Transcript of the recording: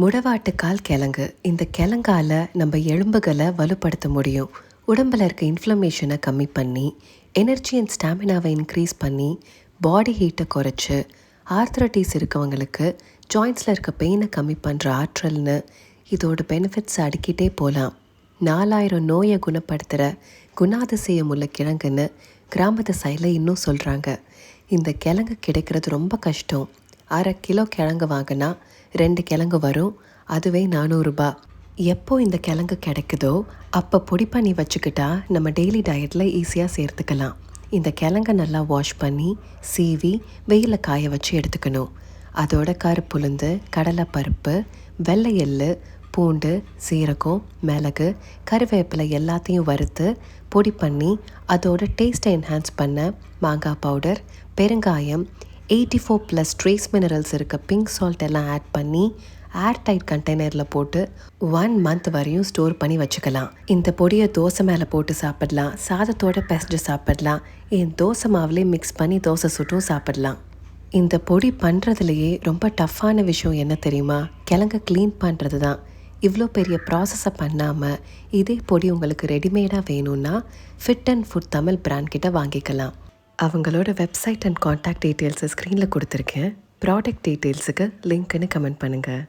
முடவாட்டுக்கால் கிழங்கு. இந்த கிழங்கால நம்ம எலும்புகளை வலுப்படுத்த முடியும். உடம்புல இருக்க இன்ஃப்ளமேஷனை கம்மி பண்ணி எனர்ஜி அண்ட் ஸ்டாமினாவை இன்க்ரீஸ் பண்ணி பாடி ஹீட்டை குறைச்சி ஆர்த்ரட்டிஸ் இருக்கவங்களுக்கு ஜாயின்ஸில் இருக்க பெயினை கம்மி பண்ணுற ஆற்றல்னு இதோட பெனிஃபிட்ஸ் அடுக்கிட்டே போகலாம் நாலாயிரம் நோயை குணப்படுத்துகிற குணாதிசயம் உள்ள கிழங்குன்னு கிராமத்து சைடில் இன்னும் சொல்கிறாங்க இந்த கிழங்கு கிடைக்கிறது ரொம்ப கஷ்டம். அரை கிலோ கிழங்கு வாங்கினா ரெண்டு கிழங்கு வரும். அதுவே நானூறுரூபா எப்போ இந்த கிழங்கு கிடைக்குதோ அப்போ பொடி பண்ணி வச்சுக்கிட்டா நம்ம டெய்லி டயட்டில் ஈஸியாக சேர்த்துக்கலாம். இந்த கிழங்கை நல்லா வாஷ் பண்ணி சீவி வெயிலில் காய வச்சு எடுத்துக்கணும். அதோட கருப்புளுந்து கடலைப்பருப்பு வெள்ளை எள்ளு பூண்டு சீரகம் மிளகு கருவேப்பிலை எல்லாத்தையும் வறுத்து பொடி பண்ணி அதோட டேஸ்ட்டை என்ஹான்ஸ் பண்ண மாங்காய் பவுடர் பெருங்காயம் eighty four plus trace minerals இருக்க பிங்க் சால்ட் எல்லாம் ஆட் பண்ணி ஏர் டைட் கண்டெய்னரில் போட்டு ஒன் மந்த் வரையும் ஸ்டோர் பண்ணி வச்சுக்கலாம். இந்த பொடியை தோசை மேலே போட்டு சாப்பிடலாம். சாதத்தோட பெசஞ்சு சாப்பிடலாம். என் தோசை மாவிலே மிக்ஸ் பண்ணி தோசை சுட்டும் சாப்பிடலாம். இந்த பொடி பண்ணுறதுலையே ரொம்ப டஃப்பான விஷயம் என்ன தெரியுமா? கிழங்க க்ளீன் பண்ணுறது தான் இவ்வளோ பெரிய ப்ராசஸை பண்ணாமல் இதே பொடி உங்களுக்கு ரெடிமேடாக வேணும்னா fit and food Tamil brand கிட்ட வாங்கிக்கலாம். அவங்களோட வெப்சைட் அண்ட் காண்டாக்ட் டீட்டெயில்ஸை ஸ்க்ரீனில் கொடுத்துருக்கேன். ப்ராடக்ட் டீட்டெயில்ஸுக்கு லிங்க்னு கமெண்ட் பண்ணுங்கள்